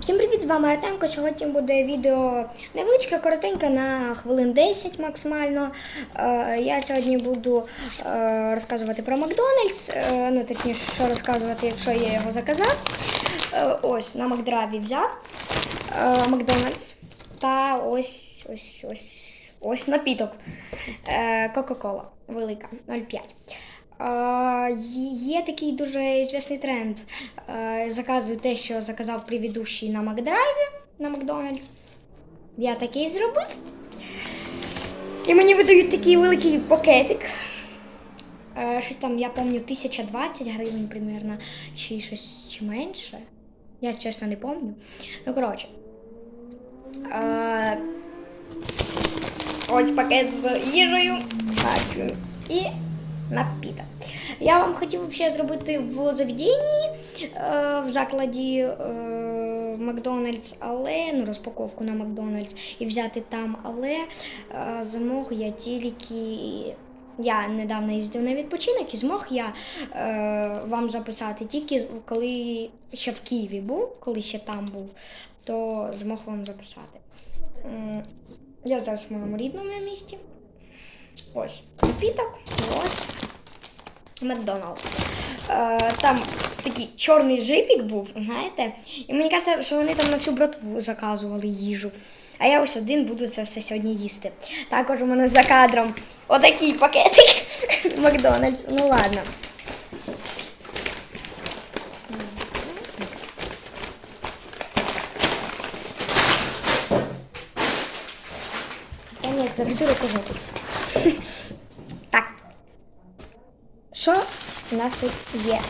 Всім привіт, з вами Артемко. Сьогодні буде відео невеличке, коротеньке на хвилин 10 максимально. Е, Я сьогодні буду е, розказувати про Макдональдс. Е, Ну, точніше, що розказувати, якщо я його заказав. Ось на Макдраві взяв Макдональдс. Та ось ось ось ось напіток. Кока-Кола велика 0,5. Є такий дуже звісний тренд. Заказую те, що заказав предыдущий на Макдрайві на Макдональдс. Я такий зробив. І мені видають такий великий пакетик. Щось там, я пам'ятаю, 1020 гривень примерно, чи щось чи менше. Я чесно не пам'ятаю. Ну, коротше. Ось пакет з їжею, і напіток. Я вам хотів взагалі зробити в заведенні, е, в закладі е, Макдональдс, але ну, розпаковку на Макдональдс і взяти там, але е, змог я тільки. Я недавно їздив на відпочинок і змог я е, вам записати тільки коли ще в Києві був, коли ще там був, то змог вам записати. Я зараз в моєму рідному місті. Ось напіток, ось Макдоналдс. Е, там такий чорний джипік був, знаєте. І мені кажеться, що вони там на всю братву заказували їжу. А я ось один буду це все сьогодні їсти. Також у мене за кадром отакий пакетик Макдональдс. Ну ладно. Я як завжди рукожопу. Що у нас тут є?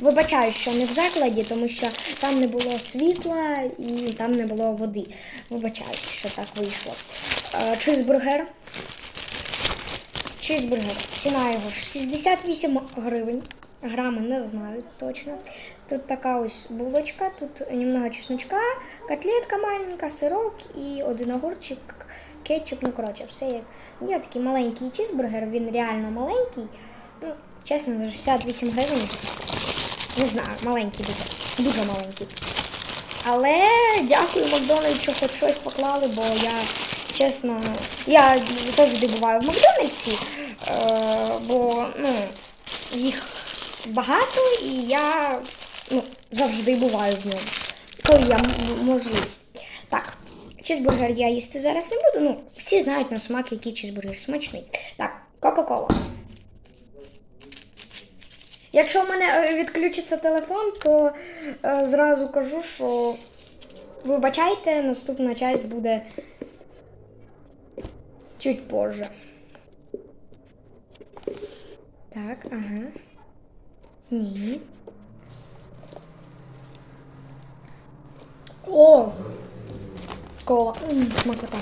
Вибачаю, що не в закладі, тому що там не було світла і там не було води. Вибачаю, що так вийшло. Е, Чизбургер. Чизбургер. Ціна його 68 гривень. Грами не знаю точно. Тут така ось булочка, тут немного чесночка, котлетка маленька, сирок і один огурчик, кетчуп, ну коротше, все як. Є такий маленький чизбургер, він реально маленький. Ну, чесно, за 68 гривень. Не знаю, маленький дуже. Дуже маленький. Але дякую Макдональдс, що хоч щось поклали, бо я чесно, я завжди буваю в Макдональдсі, е, бо ну, їх багато і я ну, завжди буваю в ньому. Коли я м- можливість. Так, чизбургер я їсти зараз не буду. Ну, всі знають на смак, який чизбургер смачний. Так, Кока-Кола. Якщо в мене е, відключиться телефон, то е, зразу кажу, що вибачайте, наступна часть буде чуть позже. Так, ага. Ні. О! Кола. Смакота.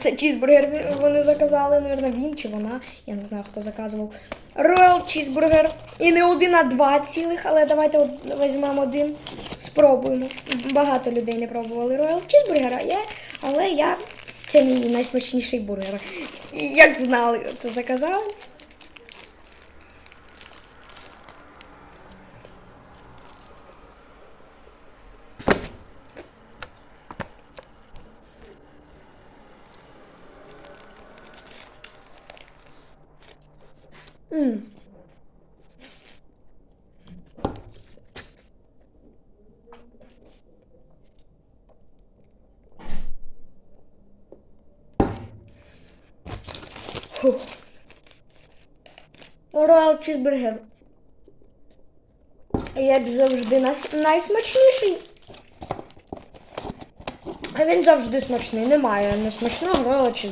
Це чізбургер вони заказали, мабуть, він чи вона. Я не знаю, хто заказував. Роял чізбургер. І не один, а два цілих, але давайте візьмемо один, спробуємо. Багато людей не пробували роял чізбургера, я, але я це мій найсмачніший бургер. Як знали, це заказали. Фух. Роял чізбургер. Як завжди, найсмачніший. А він завжди смачний. Немає несмачного рояла чізбургера.